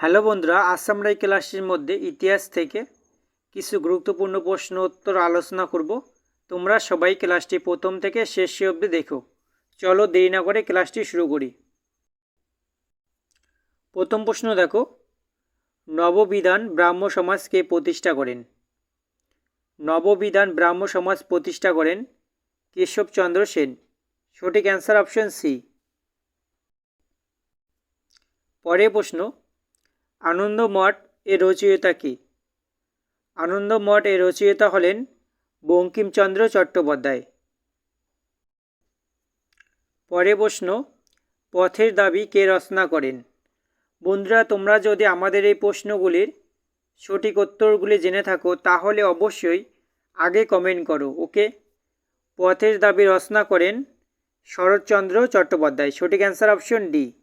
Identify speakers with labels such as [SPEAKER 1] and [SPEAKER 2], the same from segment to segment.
[SPEAKER 1] Hello বন্ধুরা, আজ আমরা এই ক্লাসটির মধ্যে ইতিহাস থেকে কিছু গুরুত্বপূর্ণ প্রশ্ন উত্তর আলোচনা করব। তোমরা সবাই ক্লাসটি প্রথম থেকে শেষ অবধি দেখো। চলো দেরি না করে ক্লাসটি শুরু করি। প্রথম প্রশ্ন দেখো, নববিধান ব্রাহ্ম সমাজকে প্রতিষ্ঠা করেন? নববিধান ব্রাহ্ম সমাজ প্রতিষ্ঠা করেন কেশবচন্দ্র সেন। সঠিক অ্যান্সার অপশন সি। পরের প্রশ্ন আনন্দমঠ এর রচয়িতা কি? আনন্দমঠ এর রচয়িতা হলেন বঙ্কিমচন্দ্র চট্টোপাধ্যায়। পরে প্রশ্ন, পথের দাবি কে রচনা করেন? বন্ধুরা, তোমরা যদি আমাদের এই প্রশ্নগুলির সঠিক উত্তরগুলি জেনে থাকো, তাহলে অবশ্যই আগে কমেন্ট করো ওকে পথের দাবি রচনা করেন শরৎচন্দ্র চট্টোপাধ্যায়। সঠিক অ্যান্সার অপশন ডি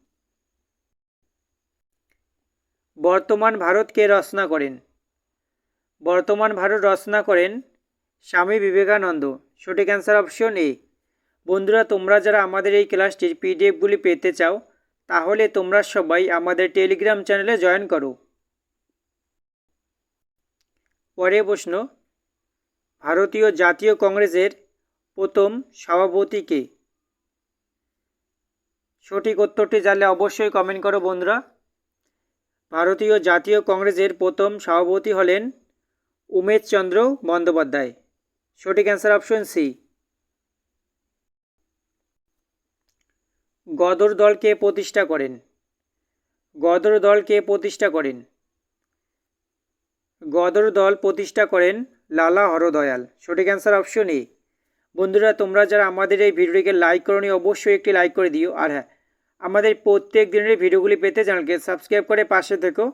[SPEAKER 1] বর্তমান ভারত কে রচনা করেন। বর্তমান ভারত রচনা করেন স্বামী বিবেকানন্দ। সঠিক অ্যান্সার অপশন এ বন্ধুরা, তোমরা যারা আমাদের এই ক্লাসটির পিডিএফগুলি পেতে চাও, তাহলে তোমরা সবাই আমাদের টেলিগ্রাম চ্যানেলে জয়েন করো। পরে প্রশ্ন, ভারতীয় জাতীয় কংগ্রেসের প্রথম সভাপতি কে? সঠিক উত্তরটি জানলে অবশ্যই কমেন্ট করো বন্ধুরা। ভারতীয় জাতীয় কংগ্রেসের প্রথম সভাপতি হলেন উমেশ চন্দ্র বন্দ্যোপাধ্যায়। সঠিক অ্যান্সার অপশন সি। গদর দলকে প্রতিষ্ঠা করেন। গদর দলকে প্রতিষ্ঠা করেন। গদর দল প্রতিষ্ঠা করেন লালা হরদয়াল। সঠিক অ্যান্সার অপশন এ। বন্ধুরা, তোমরা যারা আমাদের এই ভিডিওটিকে লাইক করনি, অবশ্যই একটি লাইক করে দিও। আর হ্যাঁ আমাদের প্রত্যেক দিনের ভিডিওগুলি পেতে চ্যানেলকে সাবস্ক্রাইব করে পাশে থেকো।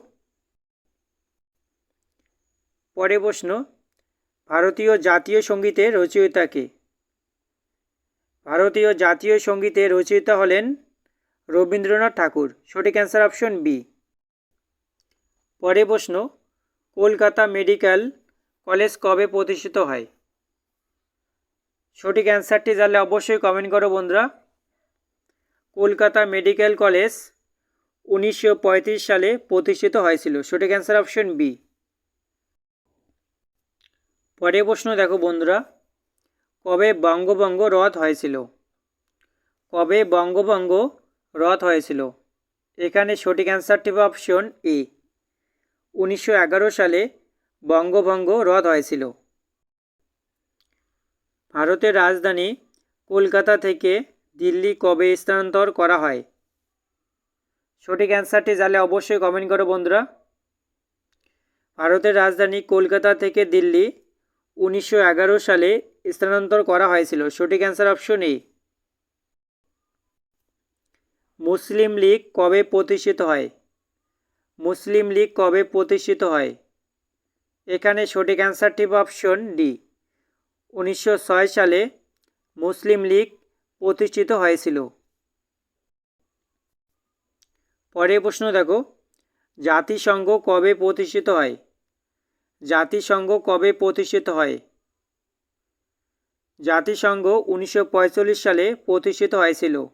[SPEAKER 1] পরে প্রশ্ন, ভারতীয় জাতীয় সঙ্গীতের রচয়িতাকে ভারতীয় জাতীয় সঙ্গীতের রচয়িতা হলেন রবীন্দ্রনাথ ঠাকুর। সঠিক অ্যান্সার অপশন বি পরে প্রশ্ন, কলকাতা মেডিকেল কলেজ কবে প্রতিষ্ঠিত হয়? সঠিক অ্যান্সারটি জানলে অবশ্যই কমেন্ট করো বন্ধুরা। কলকাতা মেডিকেল কলেজ উনিশশো পঁয়ত্রিশ সালে প্রতিষ্ঠিত হয়েছিল। সঠিক অ্যান্সার অপশন বি পরে প্রশ্ন দেখো বন্ধুরা। কবে বঙ্গভঙ্গ রদ হয়েছিল? কবে বঙ্গভঙ্গ রদ হয়েছিল? এখানে সঠিক অ্যান্সারটি হবে অপশন এ উনিশশো এগারো সালে বঙ্গভঙ্গ রদ হয়েছিল। ভারতের রাজধানী কলকাতা থেকে দিল্লি কবে স্থানান্তর করা হয়? সঠিক অ্যান্সারটি জানলে অবশ্যই কমেন্ট করো বন্ধুরা। ভারতের রাজধানী কলকাতা থেকে দিল্লি উনিশশো এগারো সালে স্থানান্তর করা হয়েছিল। সঠিক answer option A Muslim League কবে প্রতিষ্ঠিত হয়? মুসলিম লীগ কবে প্রতিষ্ঠিত হয়? এখানে সঠিক অ্যান্সারটি অপশন ডি উনিশশো ছয় সালে মুসলিম লীগ প্রতিষ্ঠিত হয়েছিল। পরের প্রশ্ন দেখো, জাতিসংঘ কবে প্রতিষ্ঠিত হয়? জাতিসংঘ কবে প্রতিষ্ঠিত হয়? জাতিসংঘ উনিশশো পঁয়তাল্লিশ সালে প্রতিষ্ঠিত হয়েছিল।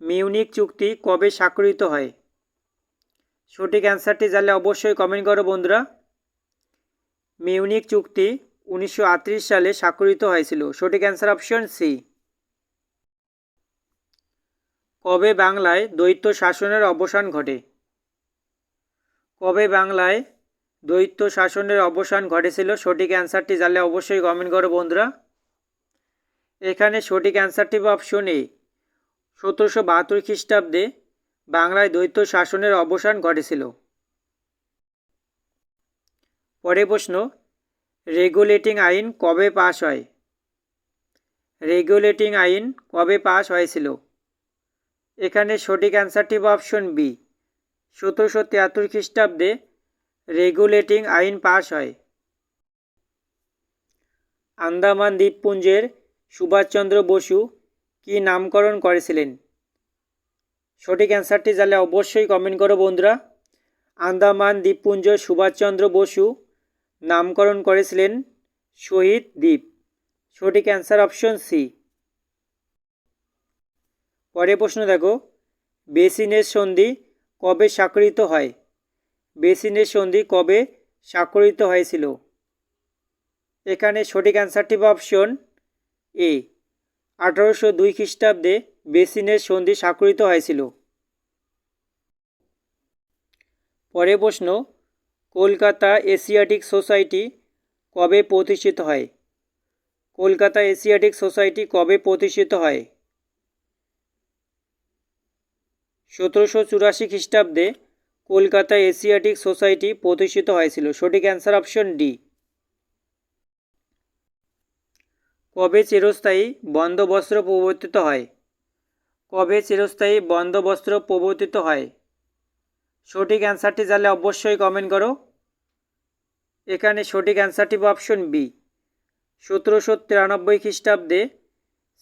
[SPEAKER 1] মিউনিক চুক্তি কবে স্বাক্ষরিত হয়? সঠিক অ্যান্সারটি জানলে অবশ্যই কমেন্ট করো বন্ধুরা। মিউনিক চুক্তি উনিশশো আটত্রিশ সালে স্বাক্ষরিত হয়েছিল। সঠিক অ্যান্সার অপশন সি কবে বাংলায় দ্বৈত শাসনের অবসান ঘটে? কবে বাংলায় দ্বৈত শাসনের অবসান ঘটেছিল? সঠিক অ্যান্সারটি জানলে অবশ্যই কমেন্ট করো বন্ধুরা। এখানে সঠিক অ্যান্সারটি বা অপশন এ সতেরোশো বাহাত্তর খ্রিস্টাব্দে বাংলায় দ্বৈত শাসনের অবসান ঘটেছিল। পরে প্রশ্ন রেগুলেটিং আইন কবে পাশ হয়? রেগুলেটিং আইন কবে পাশ হয়েছিল? এখানে সঠিক অ্যান্সারটি অপশন বি। সতেরোশো তিয়াত্তর খ্রিস্টাব্দে রেগুলেটিং আইন পাশ হয়। আন্দামান দ্বীপপুঞ্জের সুভাষচন্দ্র বসু কি নামকরণ করেছিলেন? সঠিক অ্যান্সারটি জানলে অবশ্যই কমেন্ট করো বন্ধুরা। আন্দামান দ্বীপপুঞ্জ সুভাষচন্দ্র বসু নামকরণ করেছিলেন শহীদ দ্বীপ। সঠিক অ্যান্সার অপশন সি পরের প্রশ্ন দেখো, বেসিনের সন্ধি কবে স্বাক্ষরিত হয়? বেসিনের সন্ধি কবে স্বাক্ষরিত হয়েছিল? এখানে সঠিক অ্যান্সারটি বা অপশন এ আঠারোশো দুই খ্রিস্টাব্দে বেসিনের সন্ধি স্বাক্ষরিত হয়েছিল। পরে প্রশ্ন কলকাতা এশিয়াটিক সোসাইটি কবে প্রতিষ্ঠিত হয়? কলকাতা এশিয়াটিক সোসাইটি কবে প্রতিষ্ঠিত হয়? সতেরোশো চুরাশি খ্রিস্টাব্দে কলকাতা এশিয়াটিক সোসাইটি প্রতিষ্ঠিত হয়েছিল। সঠিক অ্যান্সার অপশন ডি। কবে চিরস্থায়ী বন্দোবস্ত্র প্রবর্তিত হয়? কবে চিরস্থায়ী বন্দোবস্ত্র প্রবর্তিত হয়? সঠিক অ্যান্সারটি জানলে অবশ্যই কমেন্ট করো। এখানে সঠিক অ্যান্সারটি অপশন বি সতেরোশো তিরানব্বই খ্রিস্টাব্দে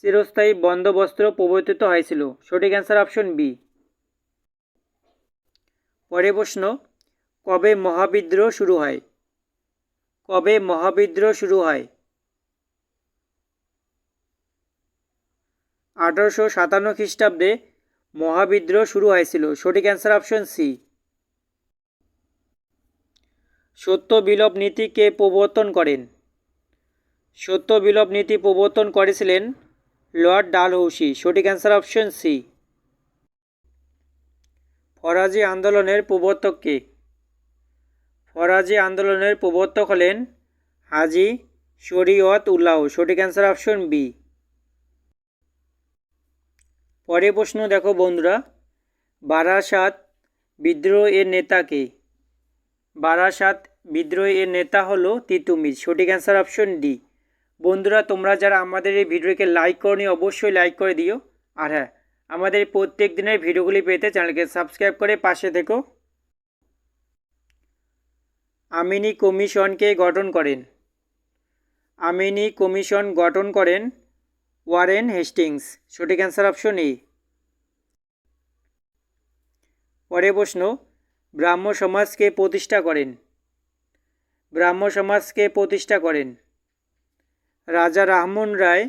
[SPEAKER 1] চিরস্থায়ী বন্দোবস্ত্র প্রবর্তিত হয়েছিল। সঠিক অ্যান্সার অপশন বি পরে প্রশ্ন, কবে মহাবিদ্রোহ শুরু হয়? কবে মহাবিদ্রোহ শুরু হয়? আঠারোশো সাতান্ন খ্রিস্টাব্দে মহাবিদ্রোহ শুরু হয়েছিল। সঠিক অ্যান্সার অপশন সি সত্য বিলোপ নীতিকে প্রবর্তন করেন। সত্য বিলোপ নীতি প্রবর্তন করেছিলেন লর্ড ডালহৌসি। সঠিক অ্যান্সার অপশন সি। ফরাজি আন্দোলনের প্রবর্তক কে? ফরাজি আন্দোলনের প্রবর্তক হলেন হাজি শরীয়ত উল্লাহ। সঠিক অ্যান্সার অপশন বি। পরে প্রশ্ন দেখো বন্ধুরা। বারাসাত বিদ্রোহ এর বারাসাত বিদ্রোহ এর নেতা হলো তিতুমির সঠিক অ্যান্সার অপশন ডি বন্ধুরা, তোমরা যারা আমাদের এই ভিডিওকে লাইক করনি, অবশ্যই লাইক করে দিও। আর হ্যাঁ আমাদের প্রত্যেক দিনের ভিডিওগুলি পেতে চ্যানেলকে সাবস্ক্রাইব করে পাশে থেকো। আমিনি কমিশনকে গঠন করেন। আমিনি কমিশন গঠন করেন ওয়ারেন হেস্টিংস। সঠিক অ্যান্সার অপশন এ পরে প্রশ্ন ব্রাহ্ম সমাজকে প্রতিষ্ঠা করেন। ব্রাহ্ম সমাজকে প্রতিষ্ঠা করেন। রাজা রাহমোহন রায়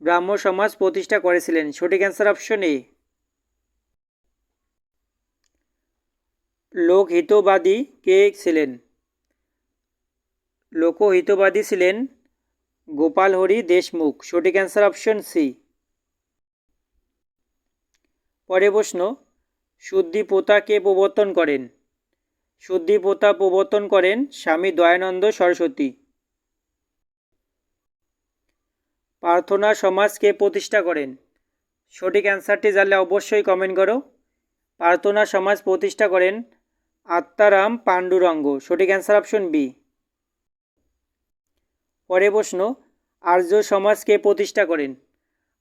[SPEAKER 1] ব্রাহ্ম সমাজ প্রতিষ্ঠা করেছিলেন। সঠিক অ্যান্সার অপশন এ লোকহিতবাদী কে ছিলেন? লোকহিতবাদী ছিলেন গোপাল হরি দেশমুখ। সঠিক অ্যান্সার অপশন সি পরে প্রশ্ন শুদ্ধি প্রথা কে প্রবর্তন করেন? শুদ্ধি প্রথা প্রবর্তন করেন স্বামী দয়ানন্দ সরস্বতী। প্রার্থনা সমাজকে প্রতিষ্ঠা করেন। সঠিক অ্যান্সারটি জানলে অবশ্যই কমেন্ট করো। প্রার্থনা সমাজ প্রতিষ্ঠা করেন আত্মারাম পাণ্ডুরঙ্গ। সঠিক অ্যান্সার অপশন বি। পরে প্রশ্ন, আর্য সমাজকে প্রতিষ্ঠা করেন।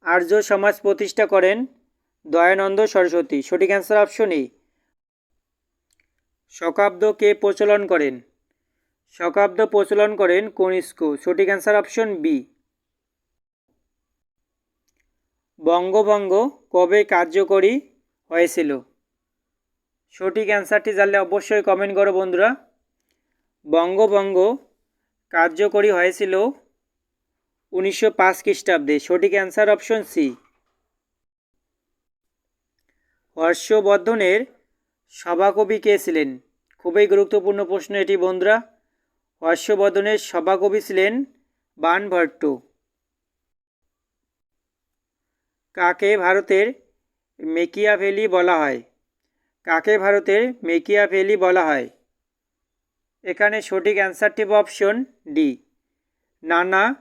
[SPEAKER 1] আর্য সমাজ প্রতিষ্ঠা করেন দয়ানন্দ সরস্বতী। সঠিক অ্যান্সার অপশন এ শকাব্দকে প্রচলন করেন? শকাব্দ প্রচলন করেন কনিষ্ক। সঠিক অ্যান্সার অপশন বি বঙ্গভঙ্গ কবে কার্যকরী হয়েছিল? সঠিক অ্যান্সারটি জানলে অবশ্যই কমেন্ট করো বন্ধুরা। বঙ্গভঙ্গ কার্যকরী হয়েছিল উনিশশো পাঁচ খ্রিস্টাব্দে। সঠিক অ্যান্সার অপশন সি হর্ষবর্ধনের সভাকবি কে ছিলেন? খুবই গুরুত্বপূর্ণ প্রশ্ন এটি, বন্ধুরা। হর্ষবর্ধনের সভাকবি ছিলেন বানভট্ট। কাকে ভারতের মেকিয়াভেলি বলা হয়? কাকে ভারতের মেকিয়াভেলি বলা হয়? এখানে সঠিক অ্যান্সারটি অপশন ডি। নানা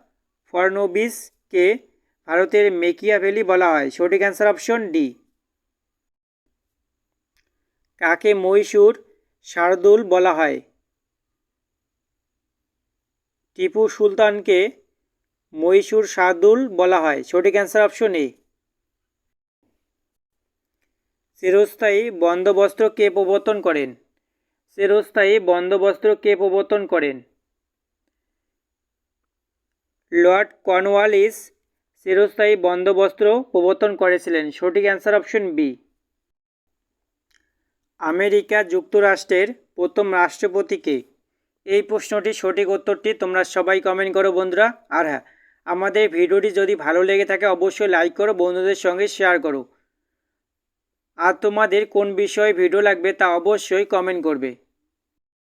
[SPEAKER 1] ফর্নবিসকে ভারতের মেকিয়াভেলি বলা হয়। সঠিক অ্যান্সার অপশন ডি। কাকে মহীশূর শার্দুল বলা হয়? টিপু সুলতানকে মহীশূর শার্দুল বলা হয়। সঠিক অ্যান্সার অপশন এ। চিরস্থায়ী বন্দোবস্ত্র কে প্রবর্তন করেন? চিরস্থায়ী বন্দোবস্ত্র কে প্রবর্তন করেন? লর্ড কর্নওয়ালিস চিরস্থায়ী বন্দোবস্ত্র প্রবর্তন করেছিলেন। সঠিক অ্যান্সার অপশন বি। আমেরিকা যুক্তরাষ্ট্রের প্রথম রাষ্ট্রপতিকে? এই প্রশ্নটি সঠিক উত্তরটি তোমরা সবাই কমেন্ট করো বন্ধুরা। আর হ্যাঁ আমাদের ভিডিওটি যদি ভালো লেগে থাকে, অবশ্যই লাইক করো, বন্ধুদের সঙ্গে শেয়ার করো। আর তোমাদের কোন বিষয়ে ভিডিও লাগবে তা অবশ্যই কমেন্ট করবে।